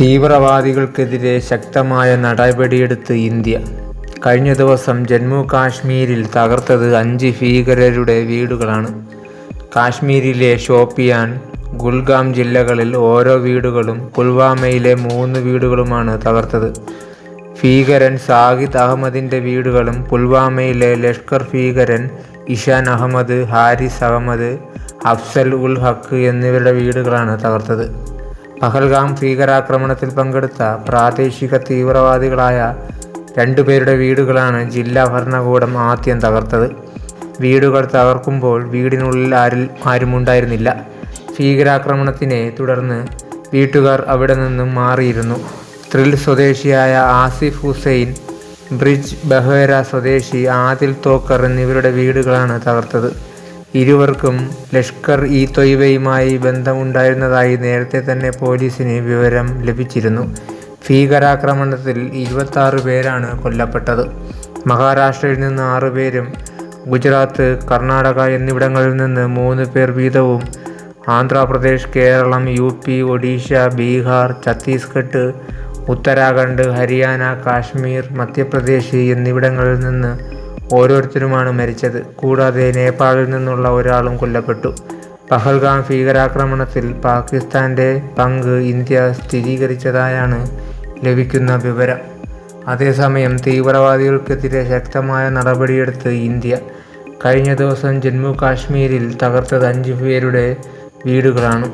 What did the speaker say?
തീവ്രവാദികൾക്കെതിരെ ശക്തമായ നടപടിയെടുത്ത് ഇന്ത്യ. കഴിഞ്ഞ ദിവസം ജമ്മു കാശ്മീരിൽ തകർത്തത് അഞ്ച് ഭീകരരുടെ വീടുകളാണ്. കാശ്മീരിലെ ഷോപ്പിയാൻ ഗുൽഗാം ജില്ലകളിൽ ഓരോ വീടുകളും പുൽവാമയിലെ മൂന്ന് വീടുകളുമാണ് തകർത്തത്. ഭീകരൻ സാഹിദ് അഹമ്മദിന്റെ വീടുകളും പുൽവാമയിലെ ലഷ്കർ ഭീകരൻ ഇഷാൻ അഹമ്മദ് ഹാരിസ് അഹമ്മദ് അഫ്സൽ ഉൽ ഹക്ക് എന്നിവരുടെ വീടുകളാണ് തകർത്തത്. പഹൽഗാം ഭീകരാക്രമണത്തിൽ പങ്കെടുത്ത പ്രാദേശിക തീവ്രവാദികളായ രണ്ടുപേരുടെ വീടുകളാണ് ജില്ലാ ഭരണകൂടം ആദ്യം തകർത്തത്. വീടുകൾ തകർക്കുമ്പോൾ വീടിനുള്ളിൽ ആരിൽ ആരുമുണ്ടായിരുന്നില്ല. ഭീകരാക്രമണത്തിനെ തുടർന്ന് വീട്ടുകാർ അവിടെ നിന്നും മാറിയിരുന്നു. ത്രിൽ സ്വദേശിയായ ആസിഫ് ഹുസൈൻ ബ്രിജ് ബഹേര സ്വദേശി ആദിൽ തോക്കർ എന്നിവരുടെ വീടുകളാണ് തകർത്തത്. ഇരുവർക്കും ലഷ്കർ ഇ തൊയ്ബയുമായി ബന്ധമുണ്ടായിരുന്നതായി നേരത്തെ തന്നെ പോലീസിന് വിവരം ലഭിച്ചിരുന്നു. ഭീകരാക്രമണത്തിൽ ഇരുപത്തി പേരാണ് കൊല്ലപ്പെട്ടത്. മഹാരാഷ്ട്രയിൽ നിന്ന് ആറുപേരും ഗുജറാത്ത് കർണാടക എന്നിവിടങ്ങളിൽ നിന്ന് മൂന്ന് പേർ വീതവും ആന്ധ്രാപ്രദേശ് കേരളം യു പി ഒഡീഷ ബീഹാർ ഛത്തീസ്ഗഡ് ഉത്തരാഖണ്ഡ് ഹരിയാന കാശ്മീർ മധ്യപ്രദേശ് എന്നിവിടങ്ങളിൽ നിന്ന് ഓരോരുത്തരുമാണ് മരിച്ചത്. കൂടാതെ നേപ്പാളിൽ നിന്നുള്ള ഒരാളും കൊല്ലപ്പെട്ടു. പഹൽഗാം ഭീകരാക്രമണത്തിൽ പാകിസ്ഥാന്റെ പങ്ക് ഇന്ത്യ സ്ഥിരീകരിച്ചതായാണ് ലഭിക്കുന്ന വിവരം. അതേസമയം തീവ്രവാദികൾക്കെതിരെ ശക്തമായ നടപടിയെടുത്ത് ഇന്ത്യ. കഴിഞ്ഞ ദിവസം ജമ്മു കാശ്മീരിൽ തകർത്തത് അഞ്ച് പേരുടെ വീടുകളാണ്.